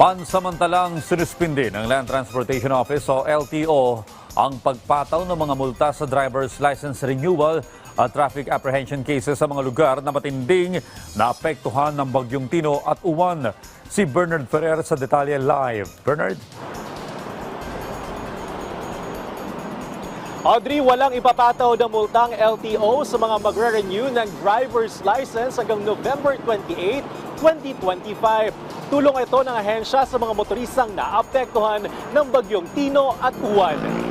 Pansamantalang sinuspindi ng Land Transportation Office o LTO ang pagpataw ng mga multa sa driver's license renewal at traffic apprehension cases sa mga lugar na matinding naapektuhan ng Bagyong Tino at Uwan. Si Bernard Ferrer sa Detalye Live. Bernard? Audrey, walang ipapataw ng multang LTO sa mga magre-renew ng driver's license hanggang November 28, 2025. Tulong ito ng ahensya sa mga motoristang naapektuhan ng bagyong Tino at Uwan.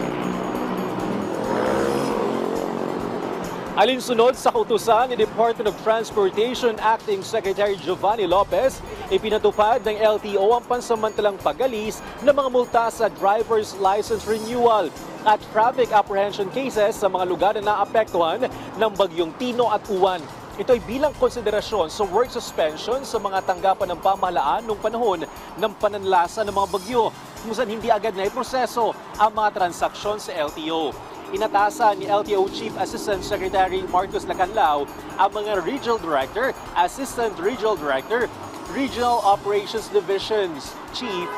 Alinsunod sa kautusan ni Department of Transportation Acting Secretary Giovanni Lopez, ipinatupad ng LTO ang pansamantalang pagalis ng mga multa sa driver's license renewal at traffic apprehension cases sa mga lugar na naapektuhan ng bagyong Tino at Uwan. Ito ay bilang konsiderasyon sa work suspension sa mga tanggapan ng pamahalaan noong panahon ng pananlasa ng mga bagyo kung saan hindi agad na iproseso ang mga transaksyon sa LTO. Inatasan ni LTO Chief Assistant Secretary Marcos Lacanlao ang mga Regional Director, Assistant Regional Director, Regional Operations Divisions Chief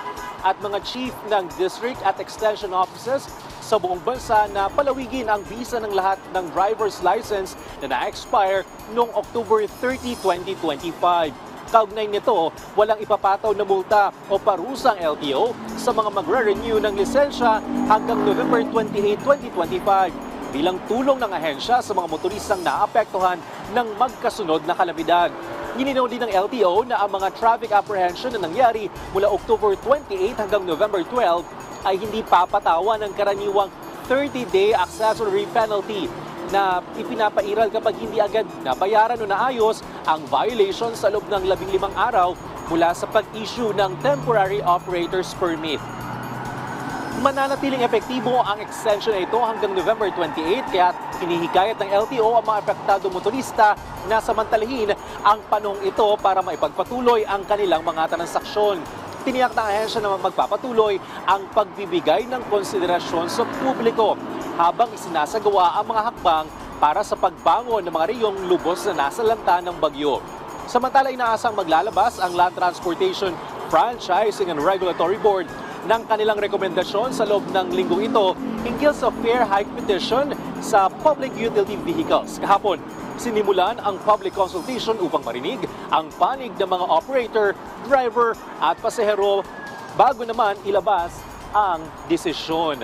at mga Chief ng District at Extension Offices sa buong bansa na palawigin ang visa ng lahat ng driver's license na na-expire noong October 30, 2025. Kaugnay nito, walang ipapataw na multa o parusang LTO sa mga magre-renew ng lisensya hanggang November 28, 2025 bilang tulong ng ahensya sa mga motoristang naapektuhan ng magkasunod na kalamidad. Gininaw din ng LTO na ang mga traffic apprehension na nangyari mula October 28 hanggang November 12 ay hindi papatawan ng karaniwang 30-day accessory penalty na ipinapairal kapag hindi agad nabayaran o naayos ang violation sa loob ng 15 araw mula sa pag-issue ng temporary operator's permit. Mananatiling epektibo ang extension na ito hanggang November 28 kaya hinihikayat ng LTO ang mga apektado motorista na samantalahin ang panong ito para maipagpatuloy ang kanilang mga transaksyon. Tiniyak ng ahensya na magpapatuloy ang pagbibigay ng konsiderasyon sa publiko habang isinasagawa ang mga hakbang para sa pagbangon ng mga reyong lubos na nasa lanta ng bagyo. Samantala inaasang maglalabas ang Land Transportation Franchising and Regulatory Board ng kanilang rekomendasyon sa loob ng linggong ito hinggil sa fair hike petition sa public utility vehicles. Kahapon, sinimulan ang public consultation upang marinig ang panig ng mga operator, driver at pasahero bago naman ilabas ang desisyon.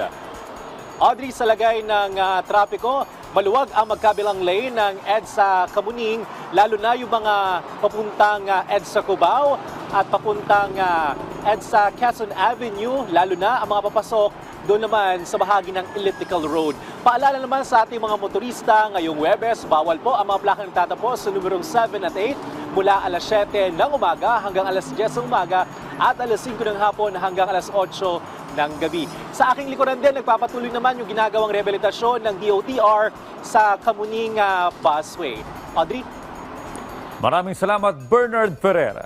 Audrey, sa lagay ng ah, trapiko, maluwag ang magkabilang lane ng EDSA Kamuning, lalo na yung mga papuntang ah, EDSA Cubao at papuntang ah, EDSA Quezon Avenue, lalo na ang mga papasok doon naman sa bahagi ng elliptical road. Paalala naman sa ating mga motorista, ngayong Webes, bawal po ang mga plakang tatapos sa numerong 7 at 8 mula alas 7 ng umaga hanggang alas 10 ng umaga at alas 5 ng hapon hanggang alas 8 ng gabi. Sa aking likuran din, nagpapatuloy naman yung ginagawang rehabilitasyon ng DOTR sa Kamuning ah, Busway. Audrey? Maraming salamat, Bernard Ferrer.